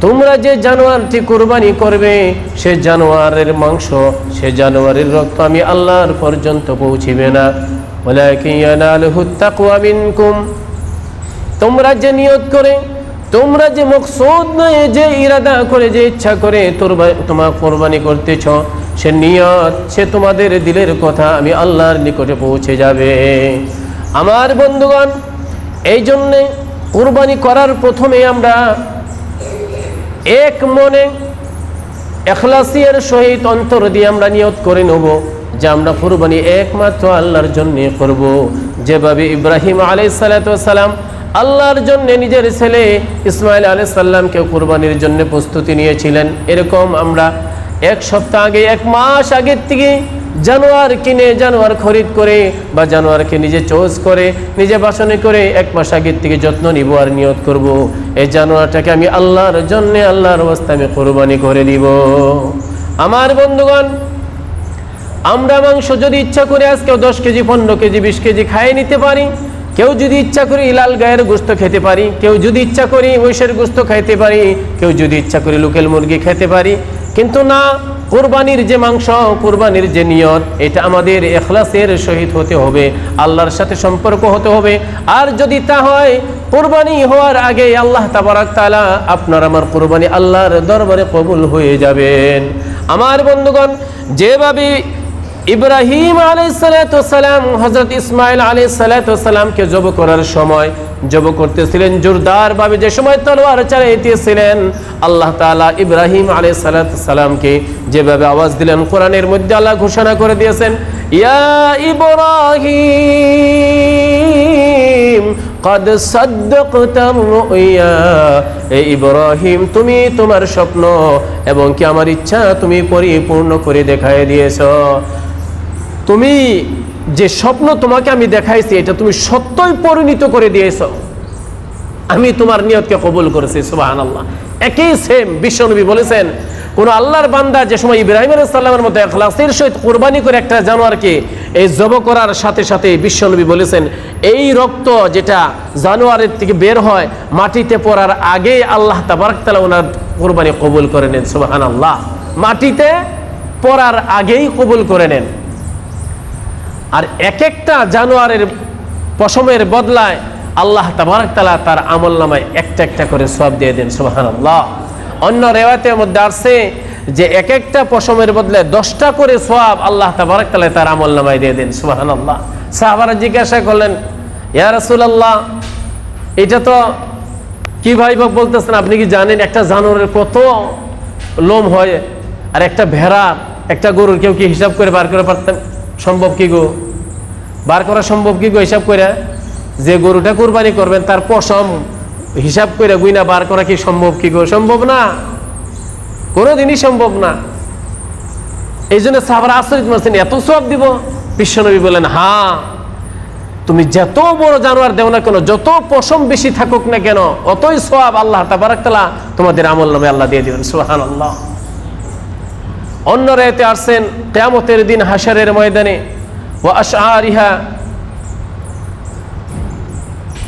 তোমরা যে জানোয়ারটি কোরবানি করবে, সে জানোয়ারের মাংস, সে জানোয়ারের রক্ত আমি আল্লাহর পর্যন্ত পৌঁছিবে না। তোমরা যে নিয়ত করে, তোমরা যে মকসুদ নয়, যে ইরাদা করে, যে ইচ্ছা করে তোরবা- তোমার কোরবানি করতেছ, সে নিয়ত, সে তোমাদের দিলের কথা আমি আল্লাহর নিকটে পৌঁছে যাবে। আমার বন্ধুগণ এই জন্যে কোরবানি করার প্রথমে আমরা এক মনে এখলাসিয়ার সহিত অন্তর দিয়ে আমরা নিয়ত করে নেব যে আমরা কোরবানি একমাত্র আল্লাহর জন্য করব। যেভাবে ইব্রাহিম আলাই সালাম আল্লাহর জন্য নিজের ছেলে ইসমাইল আলাই সাল্লামকে কোরবানির জন্য প্রস্তুতি নিয়েছিলেন। এরকম আমরা এক সপ্তাহ আগে, এক মাস আগের থেকে জানোয়ার কিনে জানোয়ার খরিদ করে বা জানোয়ারকে নিজে চোজ করে, নিজে বাসনে করে এক মাস আগের থেকে যত্ন নিব আর নিয়ত করব। এই জানোয়ারটাকে আমি আল্লাহর জন্যে, আল্লাহর অবস্থা আমি কোরবানি করে দিব আমার বন্ধুগণ, আমরা মাংস যদি ইচ্ছা করে আজকেও দশ কেজি, পনেরো কেজি, বিশ কেজি খাইয়ে নিতে পারি, কেউ যদি ইচ্ছা করি লাল গায়ের গোস্ত খেতে পারি, কেউ যদি ইচ্ছা করি মহিষের গোস্ত খাইতে পারি, কেউ যদি ইচ্ছা করি লোকেল মুরগি খেতে পারি, কিন্তু না কোরবানির যে মাংস, কোরবানির যে নিয়ত, এটা আমাদের এখলাসের সহিত হতে হবে, আল্লাহর সাথে সম্পর্ক হতে হবে। আর যদি তা হয়, কোরবানি হওয়ার আগে আল্লাহ তাবারাক তালা আপনার আমার কোরবানি আল্লাহর দরবারে কবুল হয়ে যাবেন। আমার বন্ধুগণ, যেভাবে ইব্রাহিম আলাইসালাম হজরত ইসমাইল আলাইসালামকে জব করার সময় জব করতেছিলেন জোরদার ভাবে যে সময় তলোয়ার চালাইতেছিলেন, আল্লাহ তালা ইব্রাহিম আলাইসালামকে যেভাবে আওয়াজ দিলেন, কোরআনের মধ্যে আল্লাহ ঘোষণা করে দিয়েছেন, ইয়া ইব্রাহিম কদ ইব্রাহিম, তুমি তোমার স্বপ্ন এবং কি আমার ইচ্ছা তুমি পরিপূর্ণ করে দেখায় দিয়েছ। তুমি যে স্বপ্ন তোমাকে আমি দেখাইছি, এটা তুমি সত্যই পরিণত করে দিয়েছ। আমি তোমার নিয়তকে কবুল করেছি সুবাহান আল্লাহ একই সেম বিশ্বনবী বলেছেন, কোন আল্লাহর বান্দা যে সময় ইব্রাহিম সাল্লামের মতো এখলাসের সহিত কোরবানি করে একটা জানোয়ারকে এই জব করার সাথে সাথে বিশ্বনবী বলেছেন, এই রক্ত যেটা জানোয়ারের থেকে বের হয়, মাটিতে পড়ার আগে আল্লাহ তাবারকতালা ওনার কোরবানি কবুল করে নেন সুবাহান আল্লাহ মাটিতে পড়ার আগেই কবুল করে নেন। আর এক একটা জানোয়ারের পশমের বদলায় আল্লাহ তাবারকতালা তার আমল নামায় একটা একটা করে সব দিয়ে দেন আল্লাহ অন্য রেওয়াতের মধ্যে আসছে যে এক একটা পশমের বদলে দশটা করে সোয়াব আল্লাহ তাবারকতালা তার আমল নামায় দিয়ে দেন সুবাহান আল্লাহ সাহাবারা জিজ্ঞাসা করলেন, ইয়া রাসূলুল্লাহ, এটা তো কি ভাই বলতেছেন? আপনি কি জানেন একটা জানোয়ারের কত লোম হয়? আর একটা ভেড়া একটা গরুর কেউ কি হিসাব করে বার করে পারতেন? সম্ভব কি গো? বার করা সম্ভব কি হিসাব করে যে গরুটা কোরবানি করবেন, তার পশম হিসাব করে গুইনা বার করা কি সম্ভব কি গো? সম্ভব না। কোনো দিনই সম্ভব না। এই জন্য সাহাবার আশ্চর্য মারছেন এত সব দিব? বিশ্বনবী বলেন হ্যাঁ তুমি যত বড় জানোয়ার দেও না কেন, যত পশম বেশি থাকুক না কেন, অতই সব আল্লাহ তাবারাকালা তোমাদের আমল নামে আল্লাহ দিয়ে দিবেন সুহান আল্লাহ অন্য রায়তে আসছেন, কেয়ামতের দিন হাসারের ময়দানে আশারিহা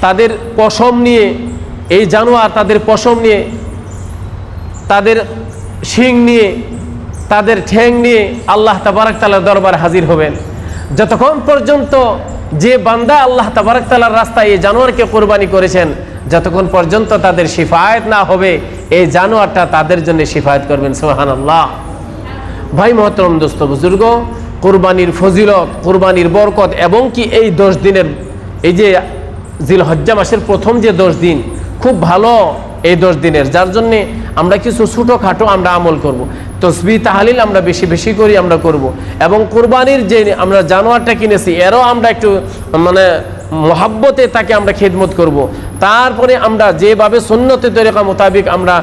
তাদের পশম নিয়ে, এই জানোয়ার তাদের পশম নিয়ে, তাদের শিং নিয়ে, তাদের ঠ্যাং নিয়ে আল্লাহ তাবারাক তালার দরবার হাজির হবেন। যতক্ষণ পর্যন্ত যে বান্দা আল্লাহ তাবারাক তালার রাস্তায় এই জানোয়ারকে কোরবানি করেছেন, যতক্ষণ পর্যন্ত তাদের শিফায়ত না হবে, এই জানোয়ারটা তাদের জন্য শিফায়ত করবেন সোহান আল্লাহ ভাই মহতরম দোস্ত, বুজুর্গ কোরবানির ফজিলত, কোরবানির বরকত, এবং কি এই দশ দিনের, এই যে জিল হজ্জা মাসের প্রথম যে দশ দিন, খুব ভালো এই দশ দিনের যার জন্যে আমরা কিছু ছোটোখাটো আমরা আমল করব। তসবি তাহালিল আমরা বেশি বেশি করি আমরা করব। এবং কোরবানির যে আমরা জানোয়ারটা কিনেছি, এরও আমরা একটু মানে মহাব্বতে তাকে আমরা খেদমত করব। তারপরে আমরা যেভাবে সুন্নতে তরিকা মোতাবিক আমরা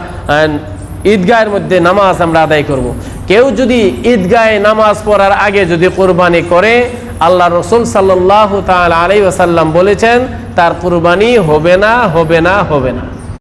ঈদগাহের মধ্যে নামাজ আমরা আদায় করব। কেউ যদি ঈদগাহে নামাজ পড়ার আগে যদি কোরবানি করে, আল্লাহ রসুল সাল্লাহ তাল আলাই ওসাল্লাম বলেছেন, তার কোরবানি হবে না হবে না হবে না।